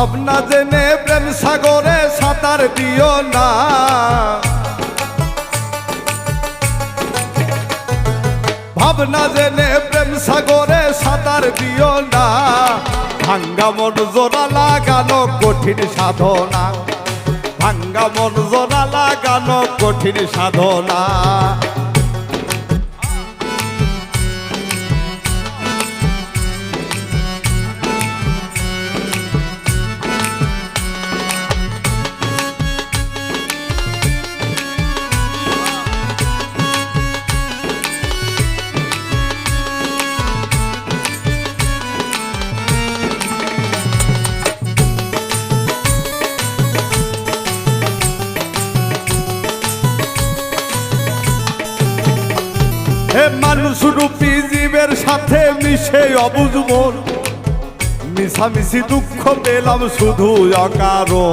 ভাবনা জেনে প্রেম সাগরে সাঁতার দিও না। ভাবনা জেনে প্রেম সাগরে সাঁতার দিও না। ভাঙ্গা মন জোড়া লাগানো কঠিন সাধনা। ভাঙ্গা মন জোড়া লাগানো কঠিন সাধনা। মানুষ রূপী জীবের সাথে মিশে অবুজ মন। মিশামিশি দুঃখ পেলাম শুধু অকারো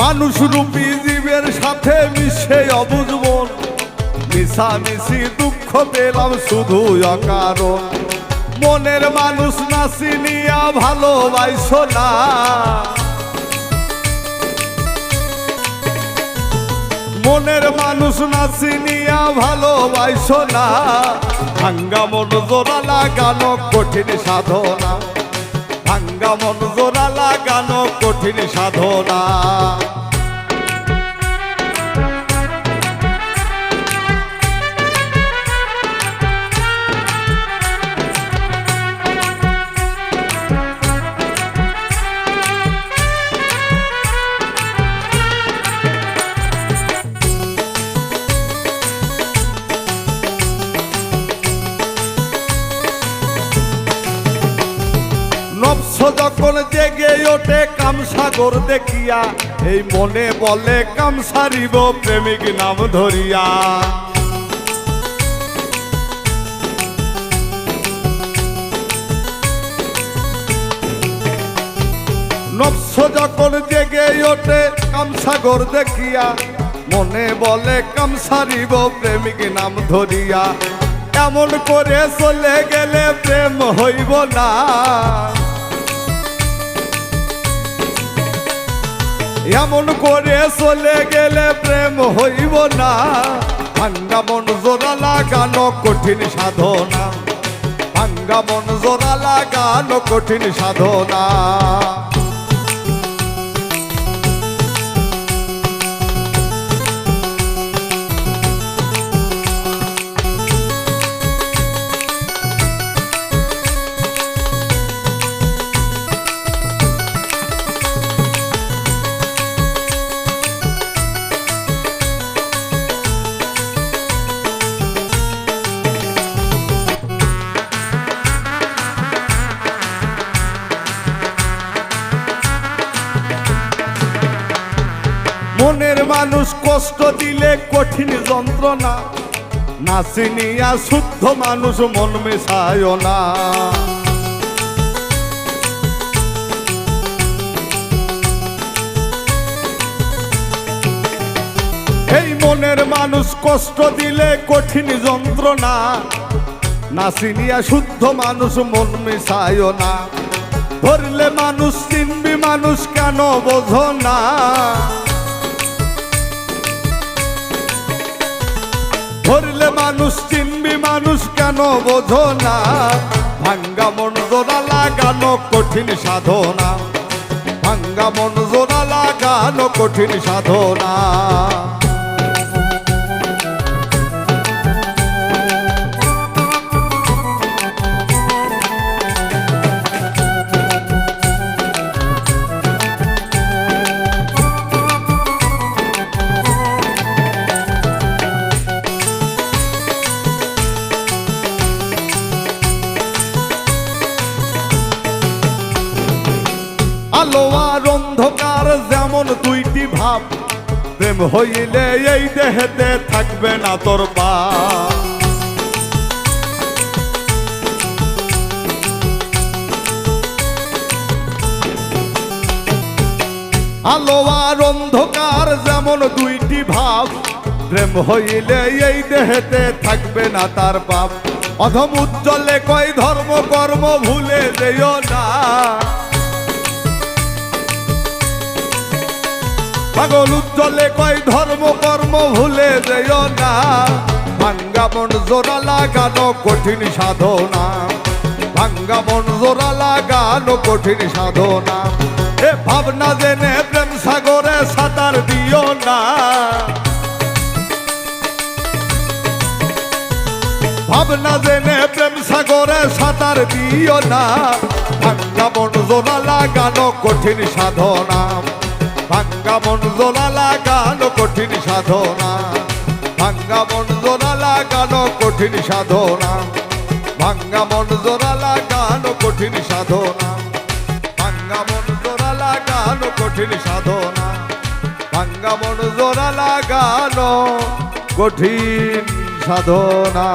মানুষ রূপী জীবের সাথে মিশে অবুজ মন। মিশামিশি দুঃখ পেলাম শুধু মনের মানুষ না চিনিয়া ভালোবাইছো না। মনের মানুষ না চিনিয়া ভালোবাইছো না। ভাঙ্গা মন জোড়া লাগানো কঠিন সাধনা। ভাঙ্গা মন জোড়া লাগানো কঠিন সাধনা। যখন জেগে ওঠে কামসাগর দেখিয়া, এই মনে বলে কামসারিব প্রেমিক নাম ধরিয়া। নবস যখন জেগে ওঠে কামসাগর দেখিয়া, মনে বলে কামসারিব প্রেমিক নাম ধরিয়া। এমন করে চলে গেলে প্রেম হইব না। এমন করে চলে গেলে প্রেম হইব না। ভাঙ্গা মন জোড়া লাগানো কঠিন সাধনা। ভাঙ্গা মন জোড়া লাগানো কঠিন সাধনা। মনের মানুষ কষ্ট দিলে কঠিন যন্ত্রণা। না চিনিয়া শুদ্ধ মানুষ মন মেশায় না। এই মনের মানুষ কষ্ট দিলে কঠিন যন্ত্রণা। না চিনিয়া শুদ্ধ মানুষ মন মেশায় না। ধরলে মানুষ, চিনবি মানুষ কেন বোঝো না। ধরলে মানুষ, চিনবি মানুষ কেন বোঝো না? ভাঙ্গা মন জোড়া লাগানো কঠিন সাধনা। ভাঙ্গা মন জোড়া লাগানো কঠিন সাধনা। প্রেম হইলে এই দেহেতে থাকবে না তোর পা। আলো আর অন্ধকার যেমন দুইটি ভাব, প্রেম হইলে এই দেহেতে থাকবে না তার বাপ অধম উজ্জ্বলে কয় ধর্ম কর্ম ভুলে যেও না। পাগল উজ্জ্বলে কয় ধর্ম, কর্ম ভুলে যেও না। ভাঙ্গা মন জোড়া লাগানো কঠিন সাধনা। ভাঙ্গা মন জোড়া লাগানো কঠিন সাধনা। এ ভাবনা জেনে প্রেম সাগরে সাঁতার দিও না। ভাবনা জেনে প্রেম সাগরে সাঁতার দিও না। ভাঙ্গা মন জোড়া লাগানো কঠিন সাধনা। ভাঙ্গা জোড়া লাগানো কঠিন সাধনা। ভাঙ্গা জোড়া লাগানো কঠিন সাধনা। ভাঙ্গা জোড়া লাগানো কঠিন সাধনা। ভাঙ্গা জোড়া লাগানো কঠিন সাধনা। ভাঙ্গা মন লাগানো কঠিন সাধনা।